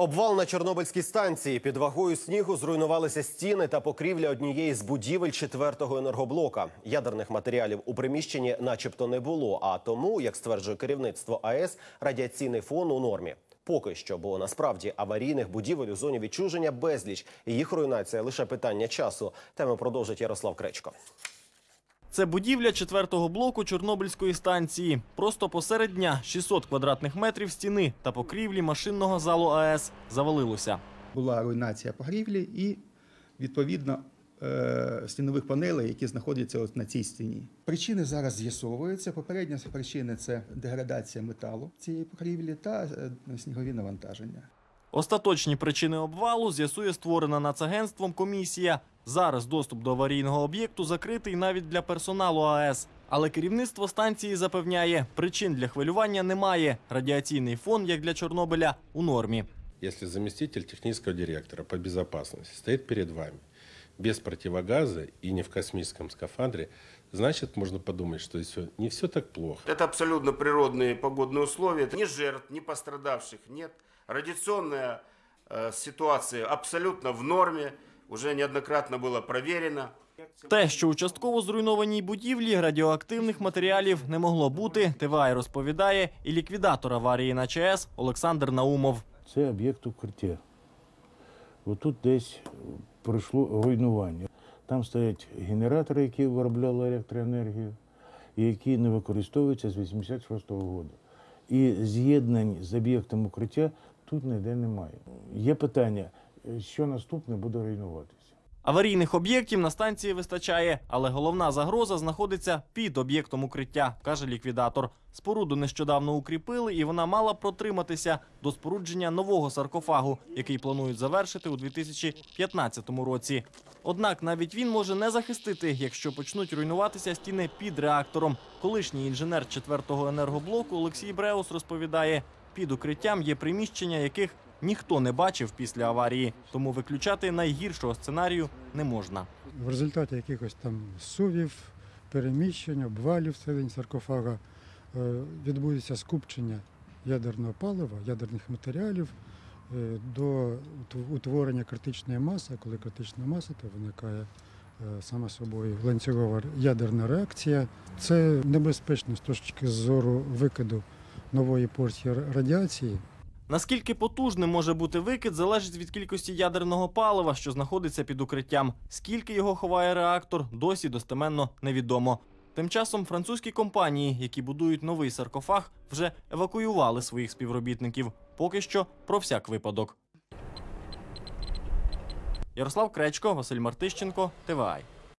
Обвал на Чорнобильській станції. Під вагою снігу зруйнувалися стіни та покрівля однієї з будівель четвертого енергоблока. Ядерних матеріалів у приміщенні, начебто, не було. А тому, як стверджує керівництво АЕС, радіаційний фон у нормі. Поки що, бо насправді аварійних будівель у зоні відчуження безліч. Їх руйнація лише питання часу. Тему продовжить Ярослав Кречко. Це будівля четвертого блоку Чорнобильської станції. Просто посеред дня 600 квадратних метрів стіни та покрівлі машинного залу АЕС завалилося. була руйнація покрівлі і, відповідно, е, стінових панелей, які знаходяться от на цій стіні. Причини зараз з'ясовуються. Попередня причина це деградація металу цієї покрівлі та е, снігові навантаження. Остаточні причини обвалу з'ясує створена нацагентством комісія. Зараз доступ до аварійного об'єкту закритий навіть для персоналу АЕС. Але керівництво станції запевняє, причин для хвилювання немає. Радіаційний фон, як для Чорнобиля, у нормі. Если заместитель технического директора по безопасности стоит перед вами без противогаза и не в космическом скафандре, значит, можно подумать, что все, не все так плохо. Это абсолютно природные погодные условия. Ни жертв, ни пострадавших нет. Радиационная э, ситуация абсолютно в норме. Уже неоднократно было проверено. Те, що у частково зруйнованій будівлі радіоактивних матеріалів не могло бути, ТВА розповідає і ліквідатор аварії на ЧАЕС Олександр Наумов. Це об'єкт укриття. Отут десь пройшло руйнування. Там стоять генератори, які виробляли електроенергію, і які не використовуються з 86-го року. І з'єднань з об'єктом укриття тут ніде немає. Є питання, що наступне буде руйнуватися. Аварійних об'єктів на станції вистачає, але головна загроза знаходиться під об'єктом укриття, каже ліквідатор. Споруду нещодавно укріпили, і вона мала протриматися до спорудження нового саркофагу, який планують завершити у 2015 році. Однак навіть він може не захистити, якщо почнуть руйнуватися стіни під реактором. Колишній інженер четвертого енергоблоку Олексій Бреус розповідає, під укриттям є приміщення, яких ніхто не бачив після аварії, тому виключати найгіршого сценарію не можна. В результаті якихось там сувів, переміщень, обвалів всередині саркофага е, відбудеться скупчення ядерного палива, ядерних матеріалів е, до утворення критичної маси. Коли критична маса, то виникає е, сама собою ланцюгова ядерна реакція. Це небезпечно з точки зору викиду нової порції радіації. Наскільки потужним може бути викид, залежить від кількості ядерного палива, що знаходиться під укриттям. Скільки його ховає реактор, досі достеменно невідомо. Тим часом французькі компанії, які будують новий саркофаг, вже евакуювали своїх співробітників. Поки що про всяк випадок. Ярослав Кречко, Василь Мартищенко, ТВАЙ.